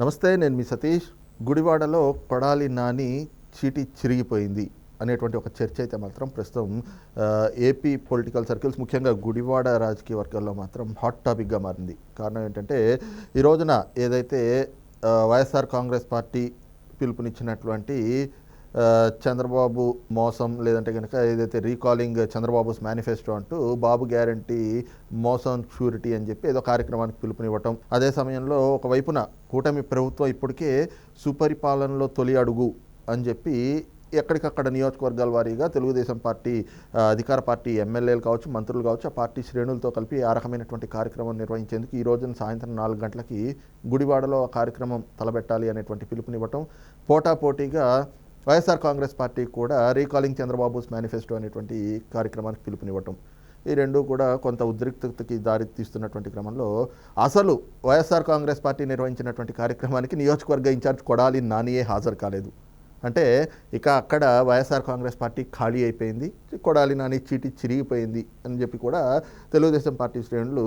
నమస్తే నేను మీ సతీష్. గుడివాడలో కొడాలి నాని చీటి చిరిగిపోయింది అనేటువంటి ఒక చర్చ అయితే మాత్రం ప్రస్తుతం ఏపీ పొలిటికల్ సర్కిల్స్ ముఖ్యంగా గుడివాడ రాజకీయ వర్గాల్లో మాత్రం హాట్ టాపిక్గా మారింది. కారణం ఏంటంటే ఈ రోజున ఏదైతే వైఎస్ఆర్ కాంగ్రెస్ పార్టీ పిలుపునిచ్చినటువంటి చంద్రబాబు మోసం లేదంటే కనుక ఏదైతే రీకాలింగ్ చంద్రబాబుస్ మేనిఫెస్టో అంటూ బాబు గ్యారంటీ మోసం ష్యూరిటీ అని చెప్పి ఏదో కార్యక్రమానికి పిలుపునివ్వటం. అదే సమయంలో ఒకవైపున కూటమి ప్రభుత్వం ఇప్పటికే సుపరిపాలనలో తొలి అడుగు అని చెప్పి ఎక్కడికక్కడ నియోజకవర్గాల వారీగా తెలుగుదేశం పార్టీ అధికార పార్టీ ఎమ్మెల్యేలు కావచ్చు మంత్రులు కావచ్చు ఆ పార్టీ శ్రేణులతో కలిపి ఆ రకమైనటువంటి కార్యక్రమం నిర్వహించేందుకు ఈ రోజున సాయంత్రం నాలుగు గంటలకి గుడివాడలో ఆ కార్యక్రమం తలబెట్టాలి అనేటువంటి పిలుపునివ్వటం. పోటాపోటీగా వైఎస్ఆర్ కాంగ్రెస్ పార్టీ కూడా రీకాలింగ్ చంద్రబాబుస్ మేనిఫెస్టో అనేటువంటి కార్యక్రమానికి పిలుపునివ్వటం. ఈ రెండు కూడా కొంత ఉద్రిక్తతకి దారి తీస్తున్నటువంటి క్రమంలో అసలు వైఎస్ఆర్ కాంగ్రెస్ పార్టీ నిర్వహించినటువంటి కార్యక్రమానికి నియోజకవర్గ ఇన్ఛార్జ్ కొడాలి నానియే హాజరు కాలేదు. అంటే ఇక అక్కడ వైఎస్ఆర్ కాంగ్రెస్ పార్టీ ఖాళీ అయిపోయింది కొడాలి నాని చీటి చిరిగిపోయింది అని చెప్పి కూడా తెలుగుదేశం పార్టీ శ్రేణులు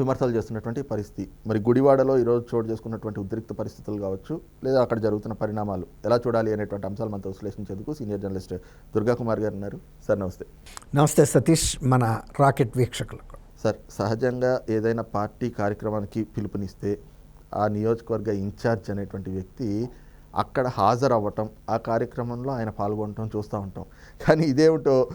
విమర్శలు చేస్తున్నటువంటి పరిస్థితి. మరి గుడివాడలో ఈరోజు చోటు చేసుకున్నటువంటి ఉద్రిక్త పరిస్థితులు కావచ్చు లేదా అక్కడ జరుగుతున్న పరిణామాలు ఎలా చూడాలి అనేటువంటి అంశాలు మనతో విశ్లేషించేందుకు సీనియర్ జర్నలిస్ట్ దుర్గా కుమార్ గారు ఉన్నారు. సార్ నమస్తే. నమస్తే సతీష్ మన రాకెట్ వీక్షకులకు. సార్ సహజంగా ఏదైనా పార్టీ కార్యక్రమానికి పిలుపునిస్తే ఆ నియోజకవర్గ ఇన్ఛార్జ్ అనేటువంటి వ్యక్తి అక్కడ హాజరవ్వటం ఆ కార్యక్రమంలో ఆయన పాల్గొనటం చూస్తూ ఉంటాం. కానీ ఇదేమిటో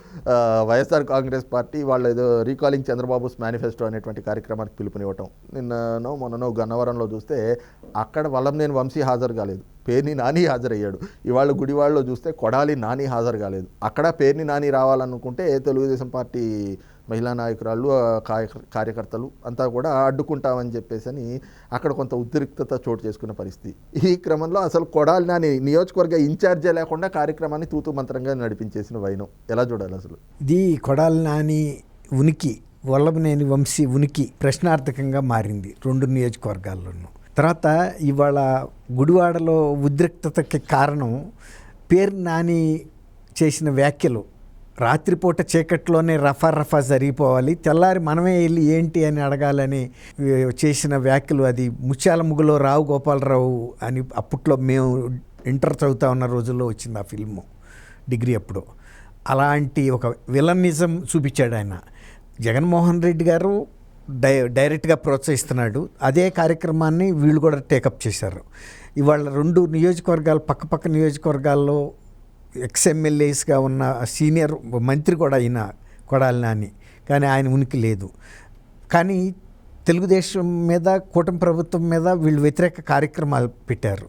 వైఎస్ఆర్ కాంగ్రెస్ పార్టీ వాళ్ళు ఏదో రీకాలింగ్ చంద్రబాబుస్ మేనిఫెస్టో అనేటువంటి కార్యక్రమానికి పిలుపునివ్వటం. నిన్ననో మొన్ననో గన్నవరంలో చూస్తే అక్కడ వల్లంనేని వంశీ హాజరు కాలేదు. పేర్ని నాని హాజరయ్యాడు. ఇవాళ గుడివాడలో చూస్తే కొడాలి నాని హాజరు కాలేదు. అక్కడ పేర్ని నాని రావాలనుకుంటే తెలుగుదేశం పార్టీ మహిళా నాయకురాళ్ళు కార్య- కార్యకర్తలు అంతా కూడా అడ్డుకుంటామని చెప్పేసి అని అక్కడ కొంత ఉద్రిక్తత చోటు చేసుకున్న పరిస్థితి. ఈ క్రమంలో అసలు కొడాలి నాని నియోజకవర్గ ఇన్ఛార్జే లేకుండా కార్యక్రమాన్ని తూతు మంత్రంగా నడిపించేసిన వైనం. ఎలా చూడాలి అసలు? ఇది కొడాలి నాని ఉనికి వల్లభనేని వంశీ ఉనికి ప్రశ్నార్థకంగా మారింది రెండు నియోజకవర్గాల్లోనూ. తర్వాత ఇవాళ గుడివాడలో ఉద్రిక్తతకి కారణం పేరు నాని చేసిన వ్యాఖ్యలు రాత్రిపూట చీకట్లోనే రఫా రఫా జరిగిపోవాలి. తెల్లారి మనమే వెళ్ళి ఏంటి అని అడగాలని చేసిన వ్యాఖ్యలు అది ముత్యాల ముగ్గులో రావు గోపాలరావు అని అప్పట్లో మేము ఇంటర్ చదువుతా ఉన్న రోజుల్లో వచ్చింది ఆ ఫిల్ము డిగ్రీ అప్పుడు. అలాంటి ఒక విలనిజం చూపించాడు ఆయన. జగన్మోహన్ రెడ్డి గారు డై డైరెక్ట్గా ప్రోత్సహిస్తున్నాడు. అదే కార్యక్రమాన్ని వీళ్ళు కూడా టేకప్ చేశారు. ఇవాళ రెండు నియోజకవర్గాలు పక్కపక్క నియోజకవర్గాల్లో ఎక్స్ఎమ్మెల్యేస్గా ఉన్న సీనియర్ మంత్రి కూడా అయిన కొడాలి నాని. కానీ ఆయన ఉనికి లేదు. కానీ తెలుగుదేశం మీద కూటమి ప్రభుత్వం మీద వీళ్ళు వ్యతిరేక కార్యక్రమాలు పెట్టారు.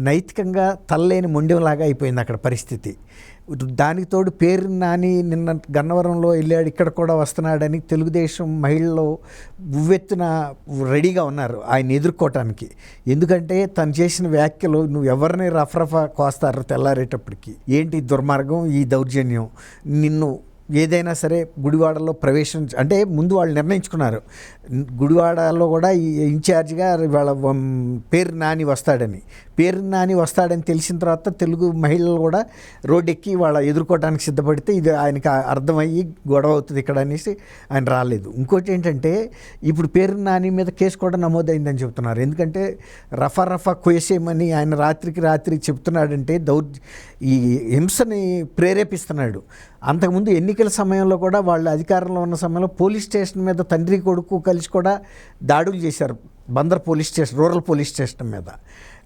నైతికంగా తల్లేని మొండెంలాగా అయిపోయింది అక్కడ పరిస్థితి. దానికి తోడు పేరు నాని నిన్న గన్నవరంలో వెళ్ళాడు ఇక్కడ కూడా వస్తున్నాడని తెలుగుదేశం మహిళలు ఉవ్వెత్తున రెడీగా ఉన్నారు ఆయన ఎదుర్కోవటానికి. ఎందుకంటే తను చేసిన వ్యాఖ్యలు నువ్వు ఎవరిని రఫరఫా కోస్తారు తెల్లారేటప్పటికి. ఏంటి దుర్మార్గం ఈ దౌర్జన్యం? నిన్ను ఏదైనా సరే గుడివాడలో ప్రవేశం అంటే ముందు వాళ్ళు నిర్ణయించుకున్నారు. గుడివాడలో కూడా ఈ ఇన్ఛార్జిగా వాళ్ళ పేరు నాని వస్తాడని. పేరు నాని వస్తాడని తెలిసిన తర్వాత తెలుగు మహిళలు కూడా రోడ్డెక్కి వాళ్ళ ఎదుర్కోవడానికి సిద్ధపడితే ఇది ఆయనకి అర్థమయ్యి గొడవ అవుతుంది ఇక్కడ అనేసి ఆయన రాలేదు. ఇంకోటి ఏంటంటే ఇప్పుడు పేరు నాని మీద కేసు కూడా నమోదైందని చెప్తున్నారు. ఎందుకంటే రఫా రఫా కొయ్యేసేయమని ఆయన రాత్రికి రాత్రి చెప్తున్నాడంటే దౌర్ ఈ హింసని ప్రేరేపిస్తున్నాడు. అంతకుముందు ఎన్నికల సమయంలో కూడా వాళ్ళు అధికారంలో ఉన్న సమయంలో పోలీస్ స్టేషన్ మీద తండ్రి కొడుకు కలిసి కూడా దాడులు చేశారు. Bandar police station rural police station మీద.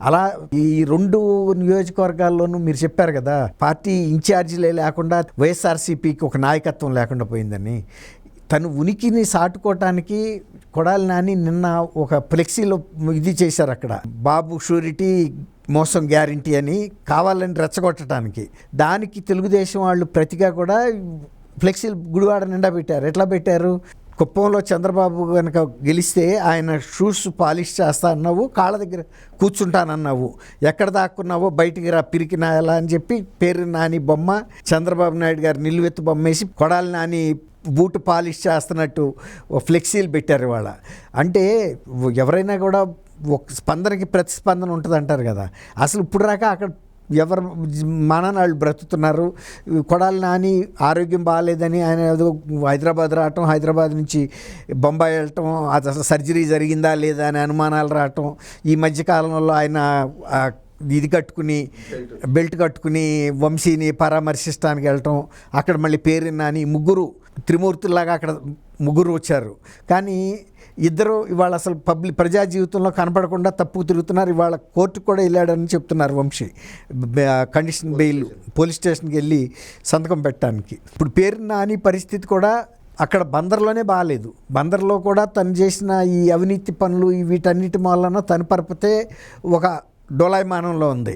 అలా ఈ రెండు నియోజకవర్గాల్లోనూ మీరు చెప్పారు కదా పార్టీ ఇన్ఛార్జీలే లేకుండా వైఎస్ఆర్సీపీకి ఒక నాయకత్వం లేకుండా పోయిందని. తను ఉనికిని సాటుకోవటానికి కొడాలి నాని నిన్న ఒక ఫ్లెక్సీలో ఇది చేశారు అక్కడ. బాబు షూరిటీ మోసం గ్యారంటీ అని కావాలని రెచ్చగొట్టడానికి దానికి తెలుగుదేశం వాళ్ళు ప్రతిగా కూడా ఫ్లెక్సీలు గుడివాడ నిండా పెట్టారు. ఎట్లా పెట్టారు? కుప్పంలో చంద్రబాబు కనుక గెలిస్తే ఆయన షూస్ పాలిష్ చేస్తా అన్నావు కాళ్ళ దగ్గర కూర్చుంటానన్నావు. ఎక్కడ దాక్కున్నావో బయటికి రా పిరికి నాయలా అని చెప్పి పేరు నాని బొమ్మ చంద్రబాబు నాయుడు గారు నిలువెత్తు బొమ్మ వేసి కొడాలి నాని బూట్ పాలిష్ చేస్తున్నట్టు ఓ ఫ్లెక్సీలు పెట్టారు ఇవాళ. అంటే ఎవరైనా కూడా ఒక స్పందనకి ప్రతిస్పందన ఉంటుంది అంటారు కదా. అసలు ఇప్పుడు రాక అక్కడ ఎవరు మాననాళ్ళు బ్రతుకుతున్నారు. కొడాలి నాని ఆరోగ్యం బాగాలేదని ఆయన ఏదో హైదరాబాద్ రావటం హైదరాబాద్ నుంచి బొంబాయి వెళ్ళటం అసలు సర్జరీ జరిగిందా లేదా అని అనుమానాలు రావటం. ఈ మధ్యకాలంలో ఆయన ఇది కట్టుకుని బెల్ట్ కట్టుకుని వంశీని పరామర్శిస్తానికి వెళ్ళటం అక్కడ మళ్ళీ పేరు నాని ముగ్గురు త్రిమూర్తుల్లాగా అక్కడ ముగ్గురు వచ్చారు. కానీ ఇద్దరు ఇవాళ అసలు పబ్లిక్ ప్రజా జీవితంలో కనపడకుండా తప్పు తిరుగుతున్నారు. ఇవాళ కోర్టుకు కూడా వెళ్ళాడని చెప్తున్నారు వంశీ. కండిషన్ బెయిల్ పోలీస్ స్టేషన్కి వెళ్ళి సంతకం పెట్టడానికి. ఇప్పుడు పేరు నాని పరిస్థితి కూడా అక్కడ బందర్లోనే బాగాలేదు బందర్లో కూడా తను చేసిన ఈ అవినీతి పనులు వీటన్నిటి వలన తను పరపతే ఒక డోలాయమానంలో ఉంది.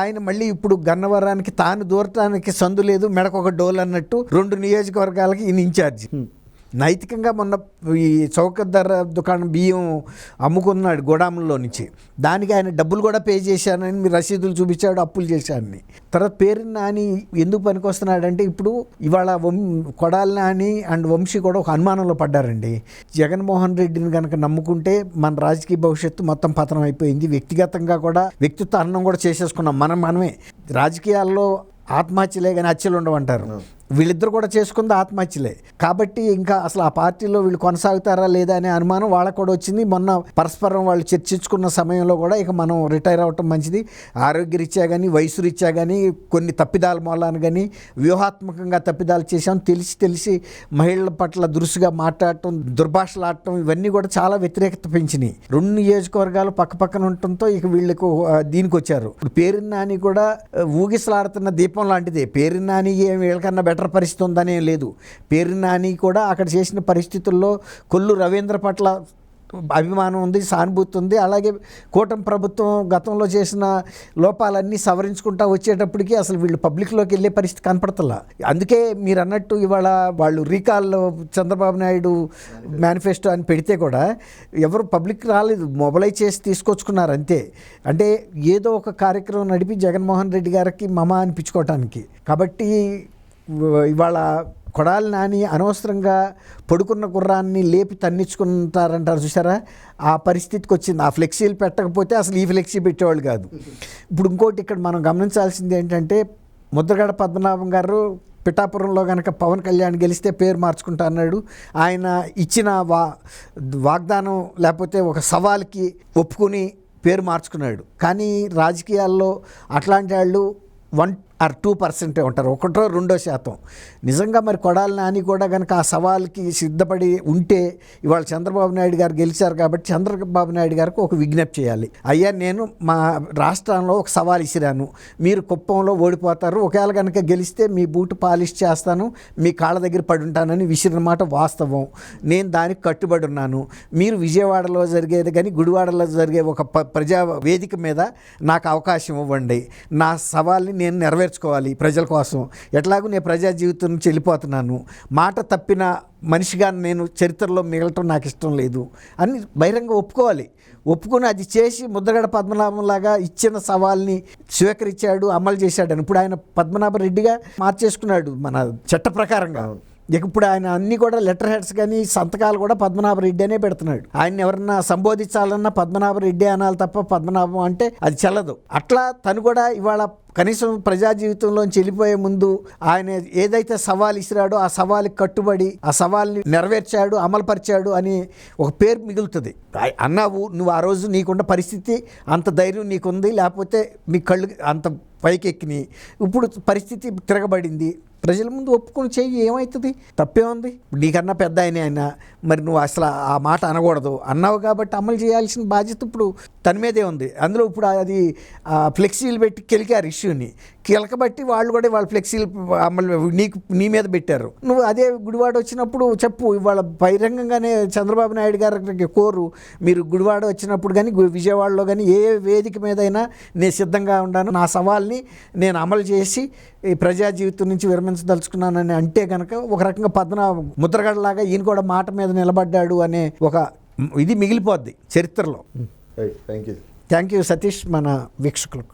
ఆయన మళ్ళీ ఇప్పుడు గన్నవరానికి తాను దూరటానికి సందు లేదు మెడకొక డోల్ అన్నట్టు రెండు నియోజకవర్గాలకి ఈయన ఇన్ఛార్జి. నైతికంగా మొన్న ఈ చౌక ధర దుకాణం బియ్యం అమ్ముకున్నాడు గోడాముల్లో నుంచి. దానికి ఆయన డబ్బులు కూడా పే చేశానని మీరు రసీదులు చూపించాడు అప్పులు చేశానని. తర్వాత పేరు నాని ఎందుకు పనికొస్తున్నాడంటే ఇప్పుడు ఇవాళ వం కొడాలి నాని అండ్ వంశీ కూడా ఒక అనుమానంలో పడ్డారండి. జగన్మోహన్ రెడ్డిని కనుక నమ్ముకుంటే మన రాజకీయ భవిష్యత్తు మొత్తం పతనం అయిపోయింది. వ్యక్తిగతంగా కూడా వ్యక్తిత్వ అన్నం కూడా చేసేసుకున్నాం. మనం మనమే. రాజకీయాల్లో ఆత్మహత్యలే కానీ హత్యలు ఉండవంటారు. వీళ్ళిద్దరు కూడా చేసుకుంది ఆత్మహత్యలే. కాబట్టి ఇంకా అసలు ఆ పార్టీలో వీళ్ళు కొనసాగుతారా లేదా అనే అనుమానం వాళ్ళకు కూడా వచ్చింది. మొన్న పరస్పరం వాళ్ళు చర్చించుకున్న సమయంలో కూడా ఇక మనం రిటైర్ అవ్వటం మంచిది. ఆరోగ్యరీత్యా కానీ వయసు రీత్యా కానీ కొన్ని తప్పిదాల మూలాన్ని కానీ వ్యూహాత్మకంగా తప్పిదాలు చేశాం. తెలిసి తెలిసి మహిళల పట్ల దురుసుగా మాట్లాడటం దుర్భాషలాడటం ఇవన్నీ కూడా చాలా వ్యతిరేకత పెంచినాయి. రెండు నియోజకవర్గాలు పక్క పక్కన ఉండటంతో ఇక వీళ్ళకు దీనికి వచ్చారు ఇప్పుడు పేరు నాని కూడా ఊగిసలాడుతున్న దీపం లాంటిదే. పేరు నాని ఏం వీళ్ళకన్నా బెటర్ పరిస్థితి ఉందనే లేదు. పేరు నాని కూడా అక్కడ చేసిన పరిస్థితుల్లో కొల్లు రవీంద్ర పట్ల అభిమానం ఉంది సానుభూతి ఉంది. అలాగే కూటమి ప్రభుత్వం గతంలో చేసిన లోపాలన్నీ సవరించుకుంటా వచ్చేటప్పటికి అసలు వీళ్ళు పబ్లిక్లోకి వెళ్ళే పరిస్థితి కనపడతలా. అందుకే మీరు అన్నట్టు ఇవాళ వాళ్ళు రీకాల్లో చంద్రబాబు నాయుడు మేనిఫెస్టో అని పెడితే కూడా ఎవరు పబ్లిక్ రాలేదు మొబలైజ్ చేసి తీసుకొచ్చుకున్నారు అంతే. అంటే ఏదో ఒక కార్యక్రమం నడిపి జగన్మోహన్ రెడ్డి గారికి మమ అనిపించుకోవటానికి. కాబట్టి ఇవాళ కొడాలి నాని అనవసరంగా పడుకున్న గుర్రాన్ని లేపి తన్నించుకుంటారంటారు చూసారా ఆ పరిస్థితికి వచ్చింది. ఆ ఫ్లెక్సీలు పెట్టకపోతే అసలు ఈ ఫ్లెక్సీ పెట్టేవాళ్ళు కాదు. ఇప్పుడు ఇంకోటి ఇక్కడ మనం గమనించాల్సింది ఏంటంటే ముద్రగడ పద్మనాభం గారు పిఠాపురంలో కనుక పవన్ కళ్యాణ్ గెలిస్తే పేరు మార్చుకుంటా అన్నాడు. ఆయన ఇచ్చిన వా వాగ్దానం లేకపోతే ఒక సవాల్కి ఒప్పుకుని పేరు మార్చుకున్నాడు. కానీ రాజకీయాల్లో అట్లాంటి వాళ్ళు వన్ ఆర్ టూ పర్సెంటే ఉంటారు. ఒకటో రెండో శాతం. నిజంగా మరి కొడాలి నాని కూడా కనుక ఆ సవాల్కి సిద్ధపడి ఉంటే ఇవాళ చంద్రబాబు నాయుడు గారు గెలిచారు కాబట్టి చంద్రబాబు నాయుడు గారికి ఒక విజ్ఞప్తి చేయాలి. అయ్యా నేను మా రాష్ట్రంలో ఒక సవాల్ ఇసిరాను మీరు కుప్పంలో ఓడిపోతారు. ఒకవేళ కనుక గెలిస్తే మీ బూటు పాలిష్ చేస్తాను. మీ కాళ్ళ దగ్గర పడి ఉంటానని విసిరిన మాట వాస్తవం. నేను దానికి కట్టుబడి ఉన్నాను. మీరు విజయవాడలో జరిగేది కానీ గుడివాడలో జరిగే ఒక ప్రజా వేదిక మీద నాకు అవకాశం ఇవ్వండి. నా సవాల్ని నేను నెరవేర్చుకోవాలి ప్రజల కోసం. ఎట్లాగూ నేను ప్రజా జీవితం నుంచి వెళ్ళిపోతున్నాను. మాట తప్పిన మనిషిగా నేను చరిత్రలో మిగలటం నాకు ఇష్టం లేదు. అని బహిరంగ ఒప్పుకోవాలి. ఒప్పుకొని అది చేసి ముద్రగడ పద్మనాభంలాగా ఇచ్చిన సవాల్ని స్వీకరించాడు అమలు చేశాడని ఇప్పుడు ఆయన పద్మనాభరెడ్డిగా మార్చేసుకున్నాడు మన చట్ట ప్రకారంగా. ఇప్పుడు ఆయన అన్ని కూడా లెటర్ హెడ్స్ కానీ సంతకాలు కూడా పద్మనాభ రెడ్డి అనే పెడుతున్నాడు. ఆయన ఎవరన్నా సంబోధించాలన్నా పద్మనాభ రెడ్డి అనాలి తప్ప పద్మనాభం అంటే అది చెల్లదు. అట్లా తను కూడా ఇవాళ కనీసం ప్రజా జీవితంలోంచి వెళ్ళిపోయే ముందు ఆయన ఏదైతే సవాల్ ఇసిరాడో ఆ సవాల్కి కట్టుబడి ఆ సవాల్ని నెరవేర్చాడు అమలుపరిచాడు అని ఒక పేరు మిగులుతుంది. అన్నావు నువ్వు ఆ రోజు నీకున్న పరిస్థితి అంత ధైర్యం నీకుంది లేకపోతే మీ కళ్ళు అంత పైకెక్కినాయి. ఇప్పుడు పరిస్థితి తిరగబడింది. ప్రజల ముందు ఒప్పుకొని చెయ్యి ఏమవుతుంది తప్పే ఉంది. నీకన్నా పెద్ద ఆయన ఆయన మరి నువ్వు అసలు ఆ మాట అనకూడదు. అన్నావు కాబట్టి అమలు చేయాల్సిన బాధ్యత ఇప్పుడు తన మీదే ఉంది. అందులో ఇప్పుడు అది ఆ ఫ్లెక్సీలు పెట్టి కెలికారు ఇష్యూని. కెలకబట్టి వాళ్ళు కూడా వాళ్ళ ఫ్లెక్సీలు అమలు నీకు నీ మీద పెట్టారు. నువ్వు అదే గుడివాడ వచ్చినప్పుడు చెప్పు ఇవాళ బహిరంగంగానే చంద్రబాబు నాయుడు గారికి కోరు. మీరు గుడివాడ వచ్చినప్పుడు కానీ విజయవాడలో కానీ ఏ వేదిక మీదైనా నేను సిద్ధంగా ఉన్నాను. నా సవాల్ని నేను అమలు చేసి ఈ ప్రజా జీవితం నుంచి విరమించదలుచుకున్నానని అంటే కనుక ఒక రకంగా పద్మనా ముద్రగడలాగా ఈయన కూడా మాట మీద నిలబడ్డాడు అనే ఒక ఇది మిగిలిపోద్ది చరిత్రలో. Right thank you thank you Satish మన వీక్షకులకు.